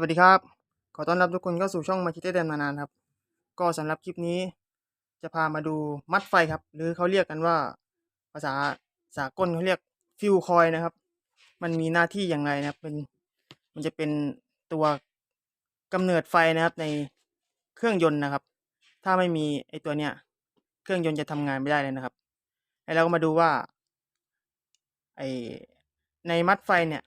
วัสดีครับ ขอต้อนรับทุกคนเข้าสู่ช่องมาคิเต้เดนมานานครับ ก็สำหรับคลิปนี้ จะพามาดูมัดไฟครับ หรือเขาเรียกกันว่า ภาษาสากลเขาเรียกฟิวคอยนะครับ มันมีหน้าที่อย่างไรนะครับเป็นมันจะเป็นตัวกำเนิดไฟนะครับในเครื่องยนต์นะครับ ถ้าไม่มีไอตัวเนี้ยเครื่องยนต์จะทำงานไม่ได้เลยนะครับแล้วเราก็มาดูว่าไอในมัดไฟเนี่ย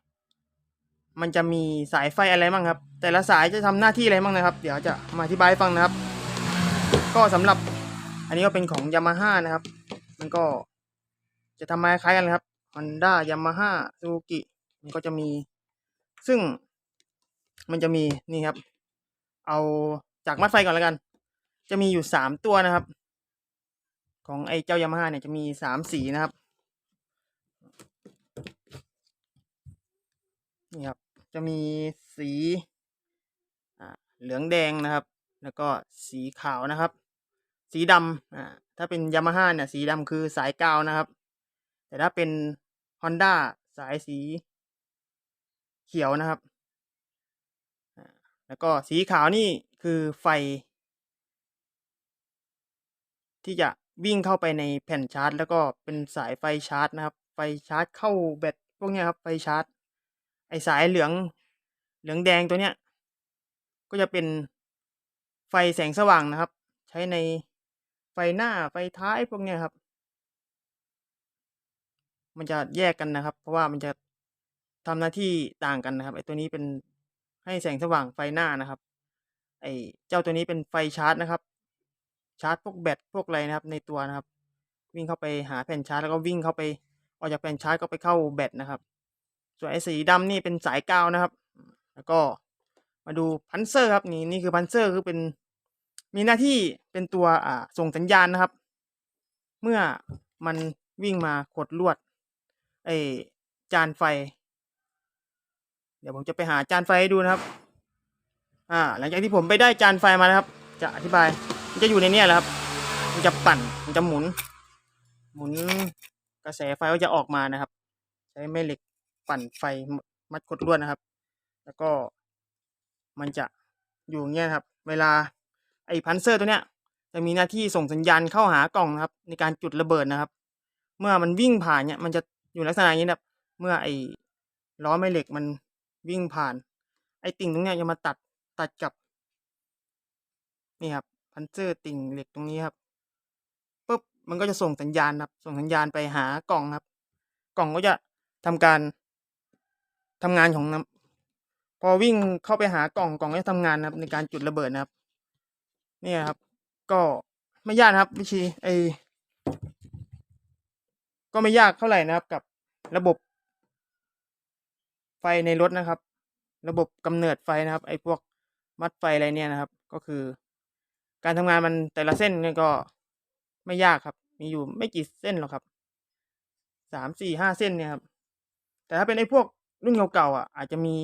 มันจะมีสายไฟอะไรบ้างครับ แต่ละสายจะทำหน้าที่อะไรบ้างนะครับ เดี๋ยวจะมาอธิบายฟังนะครับ ก็สำหรับอันนี้ก็เป็นของยามาฮ่านะครับ มันก็จะทำมาคล้ายกันครับ Honda Yamaha Suzuki มันก็จะมี ซึ่งมันจะมีนี่ครับ เอาจากมัดไฟก่อนแล้วกัน จะมีอยู่สามตัวนะครับ ของไอ้เจ้ายามาฮ่าเนี่ยจะมีสามสีนะครับ นี่ครับ จะมีสีเหลืองแดงนะครับ แล้วก็สีขาวนะครับ สีดำอ่าถ้าเป็นยามาฮ่าเนี่ยสีดำคือสายกาวนะครับ แต่ถ้าเป็น Honda สายสีเขียวนะครับ แล้วก็สีขาวนี่คือไฟ ที่จะวิ่งเข้าไปในแผ่นชาร์จ แล้วก็เป็นสายไฟชาร์จนะครับ ไฟชาร์จเข้าแบตพวกเนี้ยครับ ไฟชาร์จ ไอสายเหลือง เหลืองแดงตัวเนี้ย ก็จะเป็นไฟแสงสว่างนะครับ ใช้ในไฟหน้าไฟท้ายพวกเนี้ยครับ มันจะแยกกันนะครับ เพราะว่ามันจะทำหน้าที่ต่างกันนะครับไอตัวนี้เป็นให้แสงสว่างไฟหน้านะครับ ไอเจ้าตัวนี้เป็นไฟชาร์จนะครับ ชาร์จพวกแบตพวกอะไรนะครับ ในตัวนะครับ วิ่งเข้าไปหาแผ่นชาร์จแล้วก็วิ่งเข้าไปออกจากแผ่นชาร์จก็ไปเข้าแบตนะครับ ส่วนไอ้สีดำนี่เป็นสายกาวนะครับ แล้วก็มาดูพันเซอร์ครับนี่นี่คือพันเซอร์คือเป็นมีหน้าที่เป็นตัวอ่าส่งสัญญาณนะครับ เมื่อมันวิ่งมาขดลวดไอ้จานไฟ เดี๋ยวผมจะไปหาจานไฟให้ดูนะครับ อ่า หลังจากที่ผมไปได้จานไฟมานะครับ จะอธิบาย มันจะอยู่ในเนี้ยแหละครับ มันจะปั่น มันจะหมุน หมุนกระแสไฟก็จะออกมานะครับ ใช้แม่เหล็ก ปั่นไฟมัดกดลวดนะครับ แล้วก็มันจะอยู่อย่างเงี้ยครับ เวลาไอ้พันเซอร์ตัวเนี้ยจะมีหน้าที่ส่งสัญญาณเข้าหากล่องนะครับ ในการจุดระเบิดนะครับ เมื่อมันวิ่งผ่านเนี่ยมันจะอยู่ลักษณะนี้นะครับ เมื่อไอ้ล้อแม่เหล็กมันวิ่งผ่าน ไอ้ติ่งตรงเนี้ยจะมาตัดตัดกับนี่ครับพันเซอร์ติ่งเหล็กตรงนี้ครับปุ๊บมันก็จะส่งสัญญาณครับ ส่งสัญญาณไปหากล่องครับ กล่องก็จะทำการ ทำงานของน้ำพอวิ่งเข้าไปหากล่องกล่องจะทำงานนะครับ ในการจุดระเบิดนะครับ เนี่ยครับ ก็ไม่ยากครับ วิธีไอก็ไม่ยากเท่าไหร่นะครับ กับระบบไฟในรถนะครับ ระบบกำเนิดไฟนะครับ ไอ้พวกมัดไฟอะไรเนี่ยนะครับ ก็คือ การทำงานมันแต่ละเส้นเนี่ยก็ไม่ยากครับ มีอยู่ไม่กี่เส้นหรอกครับสามสี่ห้าเส้นเนี่ยครับ แต่ถ้าเป็นไอ้พวก รุ่นเก่าๆอะอาจจะมี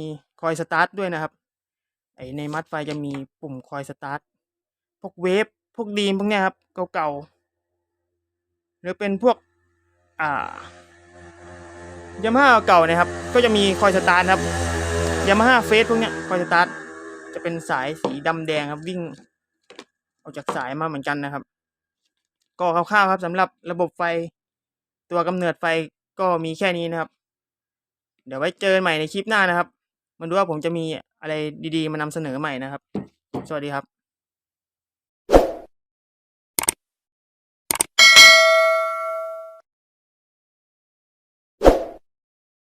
คอยสตาร์ทด้วยนะครับ ไอในมัดไฟจะมีปุ่มคอยสตาร์ทพวกเวฟพวกดีมพวกเนี้ยครับเก่าๆหรือเป็นพวกอ่ายามาฮ่าเก่านะครับ ก็จะมีคอยสตาร์ทครับยามาฮ่าเฟสพวกเนี้ยคอยสตาร์ทจะเป็นสายสีดำแดงครับวิ่งออกจากสายมาเหมือนกันนะครับ ก็คร่าวๆครับสำหรับระบบไฟตัวกำเนิดไฟก็มีแค่นี้นะครับ เดี๋ยวไว้เจอใหม่ในคลิปหน้านะครับ มันดูว่าผมจะมีอะไรดีๆ มานำเสนอใหม่นะครับ สวัสดีครับ